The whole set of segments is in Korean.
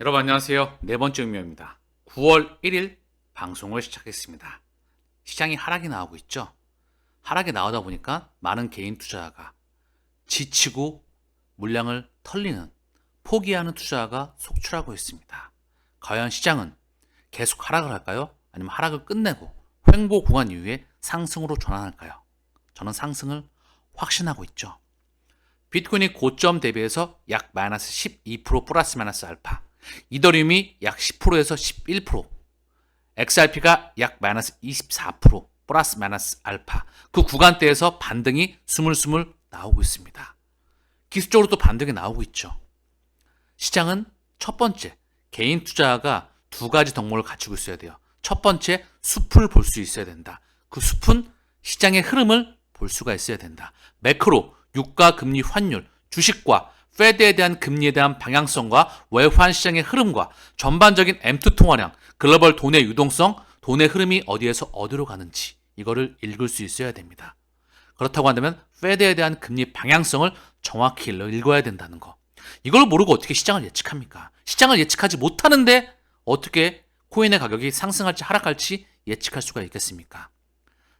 여러분 안녕하세요. 네 번째 음료입니다. 9월 1일 방송을 시작했습니다. 시장이 하락이 나오고 있죠. 하락이 나오다 보니까 많은 개인 투자자가 지치고 물량을 털리는 포기하는 투자가 속출하고 있습니다. 과연 시장은 계속 하락을 할까요? 아니면 하락을 끝내고 횡보 구간 이후에 상승으로 전환할까요? 저는 상승을 확신하고 있죠. 비트코인이 고점 대비해서 약 마이너스 12% 플러스 마이너스 알파, 이더리움이 약 10%에서 11%, XRP가 약 마이너스 24% 플러스 마이너스 알파, 그 구간대에서 반등이 스물스물 나오고 있습니다. 기술적으로 또 반등이 나오고 있죠. 시장은 첫 번째, 개인 투자가 두 가지 덕목을 갖추고 있어야 돼요. 첫 번째, 숲을 볼 수 있어야 된다. 그 숲은 시장의 흐름을 볼 수가 있어야 된다. 매크로, 유가, 금리, 환율, 주식과 페드에 대한 금리에 대한 방향성과 외환 시장의 흐름과 전반적인 M2 통화량, 글로벌 돈의 유동성, 돈의 흐름이 어디에서 어디로 가는지 이거를 읽을 수 있어야 됩니다. 그렇다고 한다면 페드에 대한 금리 방향성을 정확히 읽어야 된다는 거. 이걸 모르고 어떻게 시장을 예측합니까? 시장을 예측하지 못하는데 어떻게 코인의 가격이 상승할지 하락할지 예측할 수가 있겠습니까?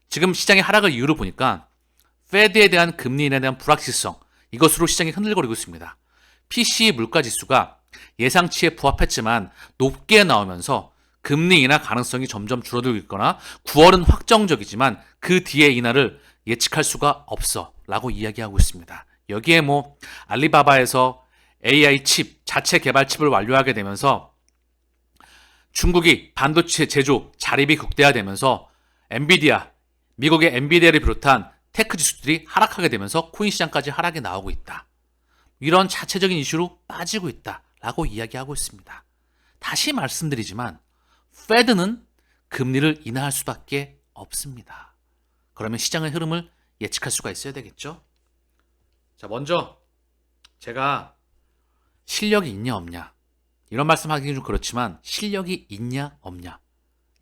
지금 시장의 하락을 이유로 보니까 페드에 대한 금리인에 대한 불확실성 이것으로 시장이 흔들거리고 있습니다. PC 물가 지수가 예상치에 부합했지만 높게 나오면서 금리 인하 가능성이 점점 줄어들고 있거나 9월은 확정적이지만 그 뒤의 인하를 예측할 수가 없어 라고 이야기하고 있습니다. 여기에 뭐 알리바바에서 AI 칩, 자체 개발 칩을 완료하게 되면서 중국이 반도체 제조 자립이 극대화되면서 엔비디아, 미국의 엔비디아를 비롯한 테크 지수들이 하락하게 되면서 코인 시장까지 하락이 나오고 있다. 이런 자체적인 이슈로 빠지고 있다 라고 이야기하고 있습니다. 다시 말씀드리지만 페드는 금리를 인하할 수밖에 없습니다. 그러면 시장의 흐름을 예측할 수가 있어야 되겠죠? 자, 먼저 제가 실력이 있냐 없냐 이런 말씀하기는 좀 그렇지만 실력이 있냐 없냐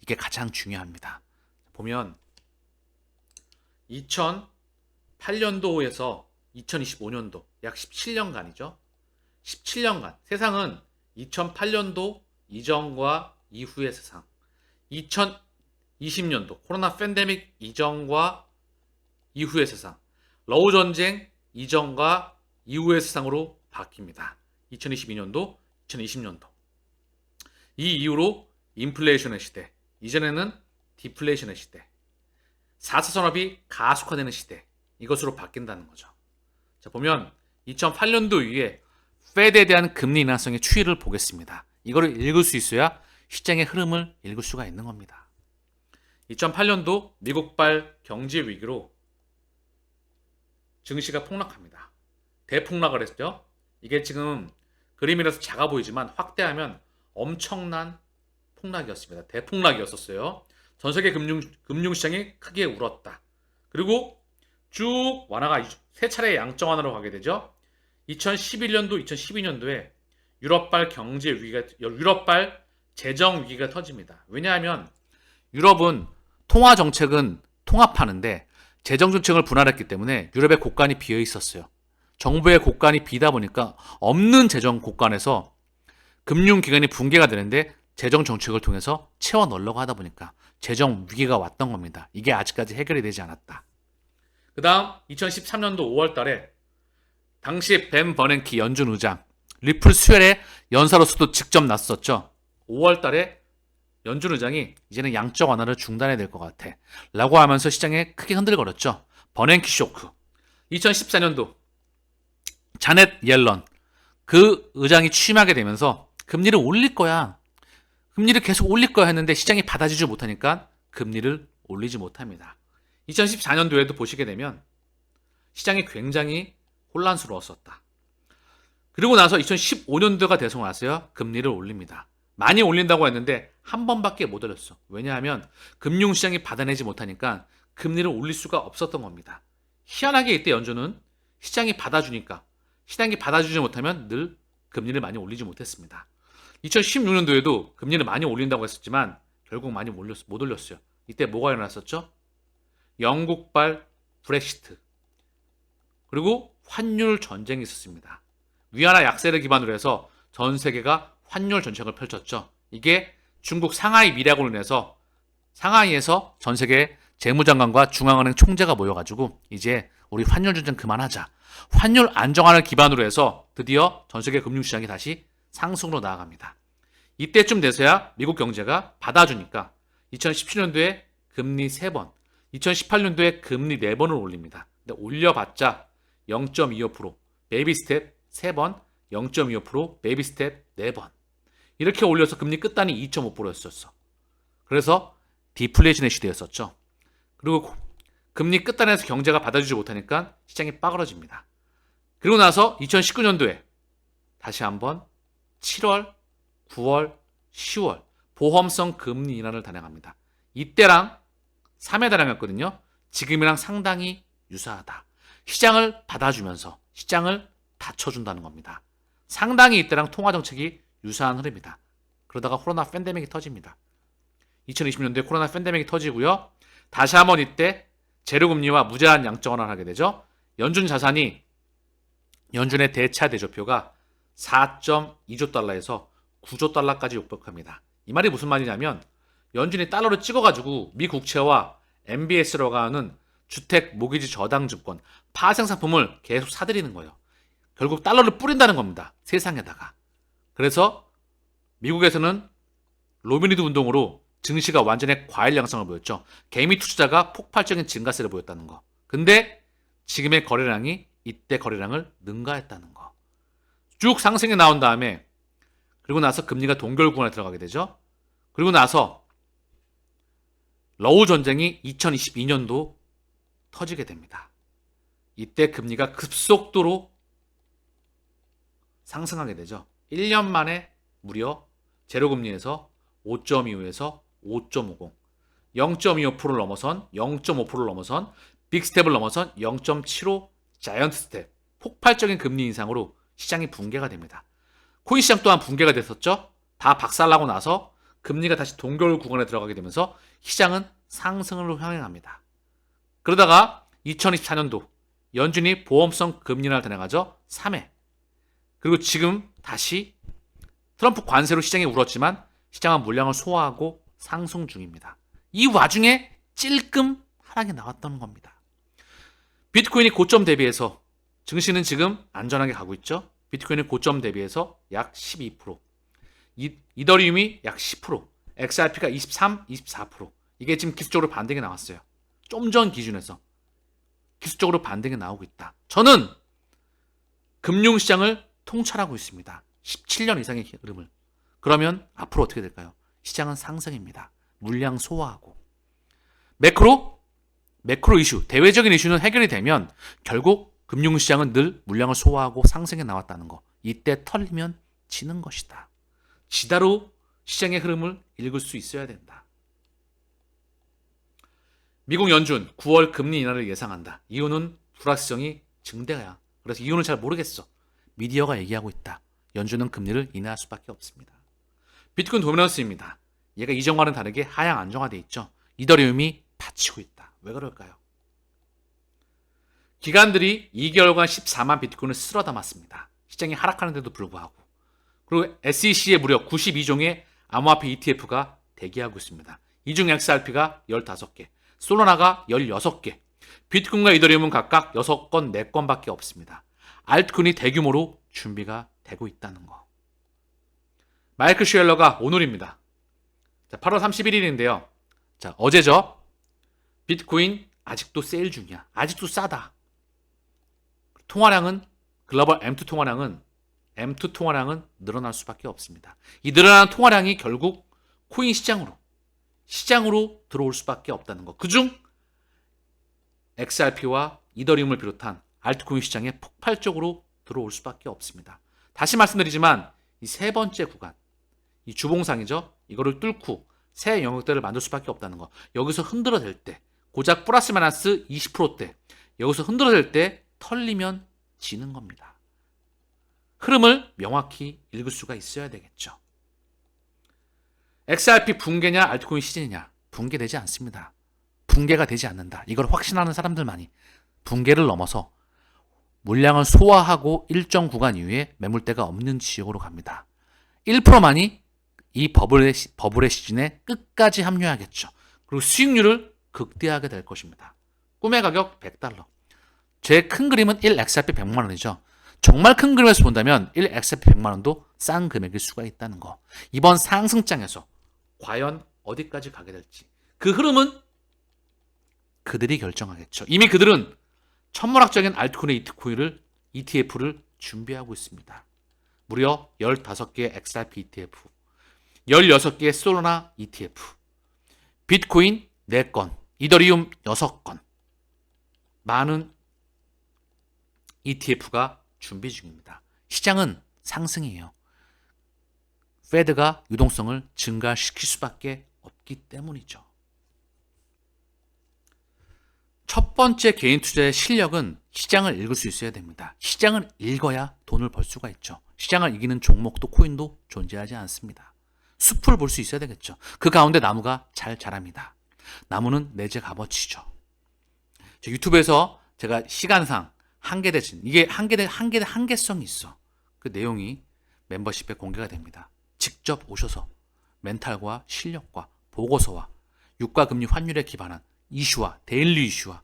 이게 가장 중요합니다. 보면 2008년도에서 2025년도 약 17년간이죠. 17년간 세상은 2008년도 이전과 이후의 세상, 2020년도 코로나 팬데믹 이전과 이후의 세상, 러우 전쟁 이전과 이후의 세상으로 바뀝니다. 2022년도, 2020년도. 이 이후로 인플레이션의 시대, 이전에는 디플레이션의 시대, 4차 산업이 가속화되는 시대, 이것으로 바뀐다는 거죠. 자, 보면 2008년도 이후에 페드에 대한 금리 인하성의 추이를 보겠습니다. 이거를 읽을 수 있어야 시장의 흐름을 읽을 수가 있는 겁니다. 2008년도 미국발 경제 위기로 증시가 폭락합니다. 대폭락을 했죠. 이게 지금 그림이라서 작아 보이지만 확대하면 엄청난 폭락이었습니다. 대폭락이었었어요. 전 세계 금융, 금융시장이 크게 울었다. 그리고 쭉 완화가 세 차례 양적 완화로 가게 되죠. 2011년도, 2012년도에 유럽발 경제 위기가, 유럽발 재정 위기가 터집니다. 왜냐하면 유럽은 통화 정책은 통합하는데 재정 정책을 분할했기 때문에 유럽의 곳간이 비어 있었어요. 정부의 곳간이 비다 보니까 없는 재정 곳간에서 금융기관이 붕괴가 되는데 재정 정책을 통해서 채워 넣으려고 하다 보니까 재정 위기가 왔던 겁니다. 이게 아직까지 해결이 되지 않았다. 그 다음 2013년도 5월 달에 당시 벤 버냉키 연준 의장 리플 수혈의 연사로서도 직접 났었죠. 5월 달에 연준 의장이 이제는 양적 완화를 중단해야 될 것 같아. 라고 하면서 시장에 크게 흔들거렸죠. 버냉키 쇼크. 2014년도 자넷 옐런 그 의장이 취임하게 되면서 금리를 올릴 거야. 금리를 계속 올릴 거야 했는데 시장이 받아주지 못하니까 금리를 올리지 못합니다. 2014년도에도 보시게 되면 시장이 굉장히 혼란스러웠었다. 그리고 나서 2015년도가 돼서 나서요 금리를 올립니다. 많이 올린다고 했는데 한 번밖에 못 올렸어. 왜냐하면 금융시장이 받아내지 못하니까 금리를 올릴 수가 없었던 겁니다. 희한하게 이때 연준은 시장이 받아주니까 시장이 받아주지 못하면 늘 금리를 많이 올리지 못했습니다. 2016년도에도 금리를 많이 올린다고 했었지만 결국 많이 못, 올렸, 못 올렸어요. 이때 뭐가 일어났었죠? 영국발 브렉시트 그리고 환율 전쟁이 있었습니다. 위안화 약세를 기반으로 해서 전 세계가 환율 전책을 펼쳤죠. 이게 중국 상하이 미략으로 인해서 상하이에서 전 세계 재무장관과 중앙은행 총재가 모여가지고 이제 우리 환율 전쟁 그만하자. 환율 안정화를 기반으로 해서 드디어 전 세계 금융시장이 다시 상승으로 나아갑니다. 이때쯤 돼서야 미국 경제가 받아주니까 2017년도에 금리 3번, 2018년도에 금리 4번을 올립니다. 근데 올려봤자 0.25%, 베이비 스텝 3번, 0.25%, 베이비 스텝 4번. 이렇게 올려서 금리 끝단이 2.5%였었어. 그래서 디플레이션의 시대였었죠. 그리고 금리 끝단에서 경제가 받아주지 못하니까 시장이 빠그러집니다. 그리고 나서 2019년도에 다시 한번 7월, 9월, 10월 보험성 금리 인하를 단행합니다. 이때랑 3회 단행했거든요. 지금이랑 상당히 유사하다. 시장을 받아주면서 시장을 닫혀준다는 겁니다. 상당히 이때랑 통화 정책이 유사한 흐름이다. 그러다가 코로나 팬데믹이 터집니다. 2020년도에 코로나 팬데믹이 터지고요. 다시 한번 이때 제로금리와 무제한 양적 완화를 하게 되죠. 연준 자산이 연준의 대차 대조표가 4.2조 달러에서 9조 달러까지 욕박합니다. 이 말이 무슨 말이냐면 연준이 달러를 찍어가지고 미 국채와 MBS라고 하는 주택 모기지 저당 증권 파생 상품을 계속 사들이는 거예요. 결국 달러를 뿌린다는 겁니다. 세상에다가. 그래서 미국에서는 로비니드 운동으로 증시가 완전히 과일 양상을 보였죠. 개미 투자자가 폭발적인 증가세를 보였다는 거. 근데 지금의 거래량이 이때 거래량을 능가했다는 거. 쭉 상승이 나온 다음에 그리고 나서 금리가 동결 구간에 들어가게 되죠. 그리고 나서 러우 전쟁이 2022년도 터지게 됩니다. 이때 금리가 급속도로 상승하게 되죠. 1년 만에 무려 제로금리에서 5.25에서 5.50, 0.25%를 넘어선 0.5%를 넘어선 빅스텝을 넘어선 0.75 자이언트 스텝 폭발적인 금리 인상으로 시장이 붕괴가 됩니다. 코인 시장 또한 붕괴가 됐었죠. 다 박살나고 나서 금리가 다시 동결 구간에 들어가게 되면서 시장은 상승을 향해갑니다. 그러다가 2024년도 연준이 보험성 금리를 단행하죠. 3회. 그리고 지금 다시 트럼프 관세로 시장이 울었지만 시장은 물량을 소화하고 상승 중입니다. 이 와중에 찔끔 하락이 나왔던 겁니다. 비트코인이 고점 대비해서 증시는 지금 안전하게 가고 있죠. 비트코인은 고점 대비해서 약 12%, 이, 이더리움이 약 10%, XRP가 23, 24%. 이게 지금 기술적으로 반등이 나왔어요. 좀 전 기준에서 기술적으로 반등이 나오고 있다. 저는 금융시장을 통찰하고 있습니다. 17년 이상의 흐름을. 그러면 앞으로 어떻게 될까요? 시장은 상승입니다. 물량 소화하고. 매크로? 매크로 이슈, 대외적인 이슈는 해결이 되면 결국 금융시장은 늘 물량을 소화하고 상승해 나왔다는 거. 이때 털리면 지는 것이다. 지다로 시장의 흐름을 읽을 수 있어야 된다. 미국 연준 9월 금리 인하를 예상한다. 이유는 불확실성이 증대야. 그래서 이유는 잘 모르겠어. 미디어가 얘기하고 있다. 연준은 금리를 인하할 수밖에 없습니다. 비트코인 도미넌스입니다. 얘가 이전과는 다르게 하향 안정화돼 있죠. 이더리움이 받치고 있다. 왜 그럴까요? 기관들이 2개월간 14만 비트코인을 쓸어 담았습니다. 시장이 하락하는데도 불구하고. 그리고 SEC에 무려 92종의 암호화폐 ETF가 대기하고 있습니다. 이중 XRP가 15개, 솔로나가 16개, 비트코인과 이더리움은 각각 6건, 4건밖에 없습니다. 알트코인이 대규모로 준비가 되고 있다는 거. 마이클 슈엘러가 오늘입니다. 자, 8월 31일인데요. 자, 어제죠. 비트코인 아직도 세일 중이야. 아직도 싸다. 통화량은 글로벌 M2 통화량은 M2 통화량은 늘어날 수밖에 없습니다. 이 늘어난 통화량이 결국 코인 시장으로 시장으로 들어올 수밖에 없다는 것. 그중 XRP와 이더리움을 비롯한 알트코인 시장에 폭발적으로 들어올 수밖에 없습니다. 다시 말씀드리지만 이 세 번째 구간, 이 주봉상이죠. 이거를 뚫고 새 영역대를 만들 수밖에 없다는 거. 여기서 흔들어댈 때, 고작 플러스 마이너스 20%대, 여기서 흔들어댈 때 털리면 지는 겁니다. 흐름을 명확히 읽을 수가 있어야 되겠죠. XRP 붕괴냐 알트코인 시즌이냐 붕괴되지 않습니다. 붕괴가 되지 않는다. 이걸 확신하는 사람들만이 붕괴를 넘어서 물량을 소화하고 일정 구간 이후에 매물대가 없는 지역으로 갑니다. 1%만이 이 버블의, 시- 버블의 시즌에 끝까지 합류하겠죠. 그리고 수익률을 극대화하게 될 것입니다. 꿈의 가격 100달러. 제 큰 그림은 1 XRP 100만 원이죠. 정말 큰 그림에서 본다면 1 XRP 100만 원도 싼 금액일 수가 있다는 거. 이번 상승장에서 과연 어디까지 가게 될지. 그 흐름은 그들이 결정하겠죠. 이미 그들은 천문학적인 알트코인 이트코인을 ETF를 준비하고 있습니다. 무려 15개의 XRP ETF, 16개의 솔라나 ETF, 비트코인 4건, 이더리움 6건, 많은 ETF가 준비 중입니다. 시장은 상승이에요. 페드가 유동성을 증가시킬 수밖에 없기 때문이죠. 첫 번째 개인 투자의 실력은 시장을 읽을 수 있어야 됩니다. 시장을 읽어야 돈을 벌 수가 있죠. 시장을 이기는 종목도 코인도 존재하지 않습니다. 숲을 볼 수 있어야 되겠죠. 그 가운데 나무가 잘 자랍니다. 나무는 내재 값어치죠. 저 유튜브에서 제가 시간상 한계 대신 이게 한계 대 한계 대 한계성이 있어. 그 내용이 멤버십에 공개가 됩니다. 직접 오셔서 멘탈과 실력과 보고서와 유가 금리 환율에 기반한 이슈와 데일리 이슈와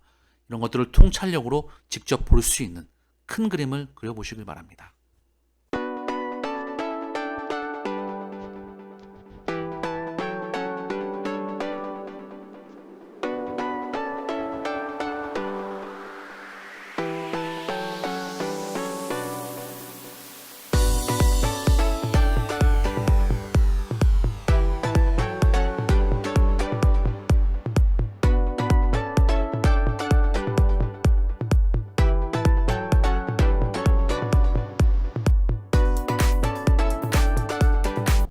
이런 것들을 통찰력으로 직접 볼 수 있는 큰 그림을 그려보시길 바랍니다.